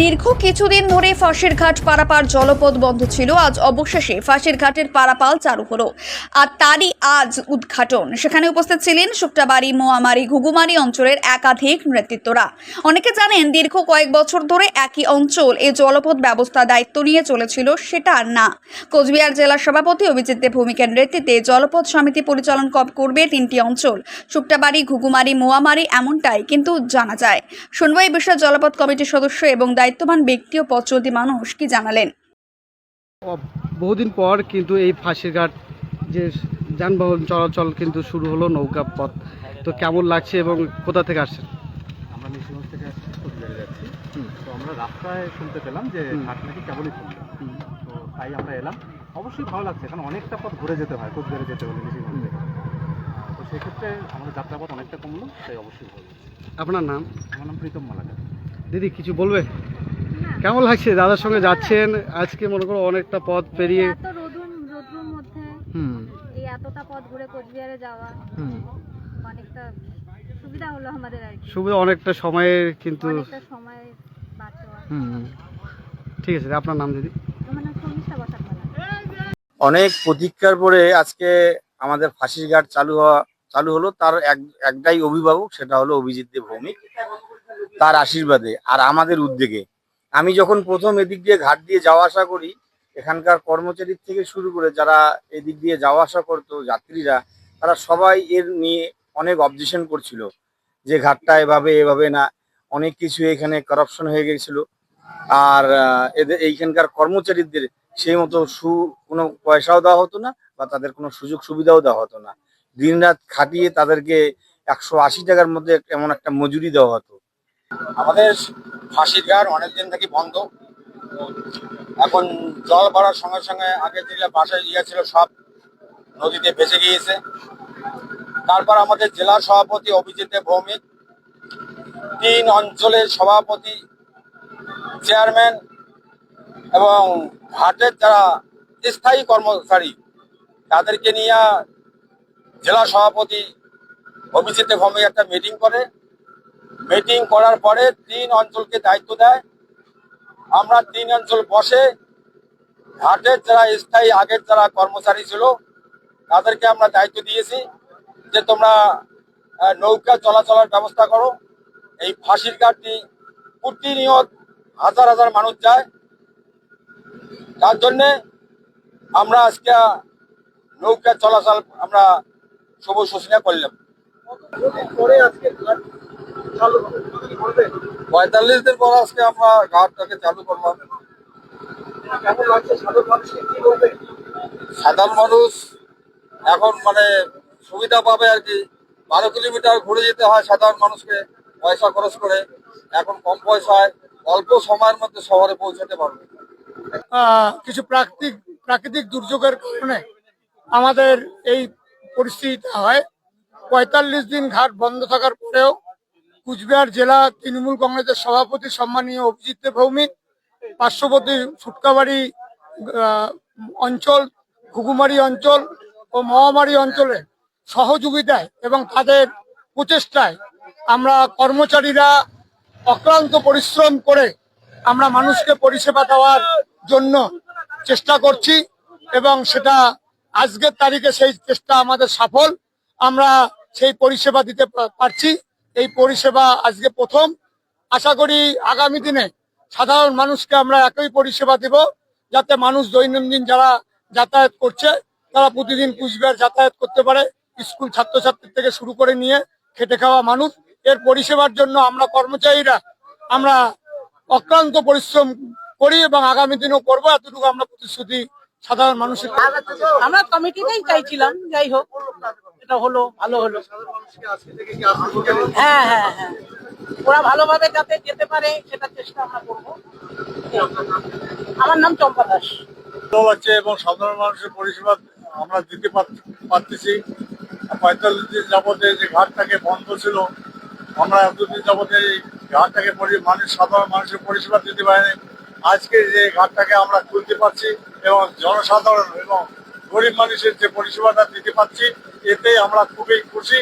দীর্ঘ কিছুদিন ধরে ফাঁসির ঘাট পারাপার জলপথ বন্ধ ছিল। আজ অবশেষে ফাঁসির ঘাটের পারাপাল চালু হলো। আর তারই আজ উদ্ঘাটন। সেখানে উপস্থিত ছিলেন শুক্তাবাড়ি, মোয়ামারি, ঘুঘুমারি অঞ্চলের একাধিক নেতৃত্বরা। অনেকে জানেন, দীর্ঘ কয়েক বছর ধরে একই অঞ্চল এই জলপথ ব্যবস্থা দায়িত্ব নিয়ে চলেছিল, সেটা আর না। কোচবিহার জেলা সভাপতি অভিজিৎ দেব ভূমিকার নেতৃত্বে জলপথ সমিতি পরিচালন করবে তিনটি অঞ্চল, শুক্তাবাড়ি, ঘুঘুমারি, মোয়ামারি এমনটাই, কিন্তু জানা যায়। শুনব এই বিষয়ে জলপথ কমিটির সদস্য এবং দায়িত্ববান ব্যক্তি ও পথ চলতি মানুষ কি জানালেন? বহুদিন পর কিন্তু এই ফাঁসির ঘাট যে যানবাহন চলাচল কিন্তু শুরু হলো নৌকা পথ। তো কেমন লাগছে এবং কোথা থেকে আসছেন? আমরা নিশিগঞ্জ থেকে কোচবিহারে যাচ্ছি। তো আমরা রাস্তায় শুনতে পেলাম যে হুম। ঘাট নাকি কেবলই খুলবে তো তাই আমরা এলাম। অবশ্যই ভালো লাগছে কারণ অনেকটা পথ ঘুরে যেতে হয় কোচবিহারে যেতে হলে নিশিগঞ্জ থেকে। তো সেক্ষেত্রে আমাদের যাত্রাপথ অনেকটা কমলো তাই অবশ্যই ভালো লাগছে। আপনার নাম? আমার নাম প্রীতম মালাকার। দিদি কিছু বলবে? কেমন লাগছে? দাদার সঙ্গে যাচ্ছেন? আজকে মনে করো অনেকটা পথ পেরিয়ে এত রোদুর রোদ্রুর মধ্যে হুম। এই এতটা পথ ঘুরে কোচবিহারে যাওয়া হুম। অনেকটা সুবিধা হলো আমাদের আর কি। সুবিধা অনেকটা সময়ের কিন্তু অনেকটা সময় বাঁচোয়া হুম হুম। ঠিক আছে আপনার নাম দিদি? অনেক প্রতীক্ষার পরে আজকে আমাদের ফাঁসির ঘাট চালু হওয়া চালু হলো। তার এক একটাই অভিভাবক সেটা হলো অভিজিৎ দেব ভৌমিক। তার আশীর্বাদে আর আমাদের উদ্যোগে। আমি যখন প্রথম এদিক দিয়ে ঘাট দিয়ে যাওয়া আসা করি, এখানকার কর্মচারীর থেকে শুরু করে যারা এদিক দিয়ে যাওয়া আসা করতো, যাত্রীরা, তারা সবাই এর নিয়ে অনেক অবজেকশন করছিল যে ঘাটটা এভাবে এভাবে না, অনেক কিছু এখানে কারাপশন হয়ে গেছিল। আর এদের, এইখানকার কর্মচারীদের সেই মতো সু, কোনো পয়সাও দেওয়া হতো না বা তাদের কোনো সুযোগ সুবিধাও দেওয়া হতো না। দিনরাত খাটিয়ে তাদেরকে একশো আশি টাকার মধ্যে এমন একটা মজুরি দেওয়া হতো। আমাদের ফাঁসির ঘাট অনেকদিন থেকে বন্ধ। এখন জল বাড়ার সঙ্গে সঙ্গে আগে যেগুলো বাসায় ইয়ে ছিল সব নদীতে ভেসে গিয়েছে। তারপর আমাদের জেলা সভাপতি অভিজিৎ ভৌমিক, তিন অঞ্চলের সভাপতি, চেয়ারম্যান এবং ঘাটের যারা স্থায়ী কর্মচারী, তাদেরকে নিয়ে জেলা সভাপতি অভিজিৎ ভৌমিক একটা মিটিং করে। মিটিং করার পরে তিন অঞ্চলকে দায়িত্ব দেয়। আমরা তিন অঞ্চল বসে ঘাটের যারা স্থায়ী, আগের যারা কর্মচারী ছিল, তাদেরকে আমরা দায়িত্ব দিয়েছি যে তোমরা নৌকা চলাচলের ব্যবস্থা করো। এই ফাঁসির ঘাটটি প্রতিনিয়ত হাজার হাজার মানুষ যায়। তার জন্যে আমরা আজকে নৌকা চলাচল আমরা শুভ সূচনা করলাম পঁয়তাল্লিশ দিন পর আজকে আমরা ঘাটটাকে চালু করলাম। সাধারণ মানুষ এখন মানে সুবিধা পাবে আর কি। বারো কিলোমিটার ঘুরে যেতে হয় সাধারণ মানুষকে, পয়সা খরচ করে। এখন কম পয়সায় অল্প সময়ের মধ্যে শহরে পৌঁছাতে পারবে। কিছু প্রাকৃতিক প্রাকৃতিক দুর্যোগের কারণে আমাদের এই পরিস্থিতিটা হয়। পঁয়তাল্লিশ দিন ঘাট বন্ধ থাকার পরেও কুচবিহার জেলা তৃণমূল কংগ্রেসের সভাপতি সম্মানীয় অভিজিৎ ভৌমিক পার্শ্ববর্তী সুটকাবাড়ি আহ, অঞ্চল ঘুঘুমারি অঞ্চল ও মহামারী অঞ্চলে সহযোগিতায় এবং তাদের প্রচেষ্টায় আমরা কর্মচারীরা অক্লান্ত পরিশ্রম করে আমরা মানুষকে পরিষেবা দেওয়ার জন্য চেষ্টা করছি এবং সেটা আজকের তারিখে সেই চেষ্টা আমাদের সফল। আমরা সেই পরিষেবা দিতে পারছি। এই পরিষেবা আজকে প্রথম। আশা করি আগামী দিনে সাধারণ মানুষকে আমরা একই পরিষেবা দেব, যাতে মানুষ দৈনন্দিন যারা যাতায়াত করছে, তারা প্রতিদিন কুচবিহার যাতায়াত করতে পারে, স্কুল ছাত্রছাত্রী থেকে শুরু করে নিয়ে খেটে খাওয়া মানুষ। এর পরিষেবার জন্য আমরা কর্মচারীরা আমরা অক্লান্ত পরিশ্রম করি এবং আগামী দিনেও করব। এতটুকু আমরা প্রতিশ্রুতি সাধারণ মানুষের আমরা কমিটিতেই চাইছিলাম, যাই হোক। এটা হলো ভালো হলো। হ্যাঁ হ্যাঁ হ্যাঁ ওরা ভালোভাবে যাতে যেতে পারে সেটা চেষ্টা আমরা করব। আমার নাম চম্পা দাস। ভালো লাগছে এবং সাধারণ মানুষের পরিষেবা আমরা দিতে পার- পারতেছি। পঁয়তাল্লিশ দিন যাবতে যে ঘাটটাকে বন্ধ ছিল আমরা এতদিন যাবতে এই ঘাটটাকে মানুষ সাধারণ মানুষের পরিষেবা দিতে পারিনি। আজকে যে ঘাটটাকে আমরা খুলতে পারছি এবং জনসাধারণ এবং গরিব মানুষের যে পরিষেবাটা দিতে পারছি এতে আমরা খুবই খুশি।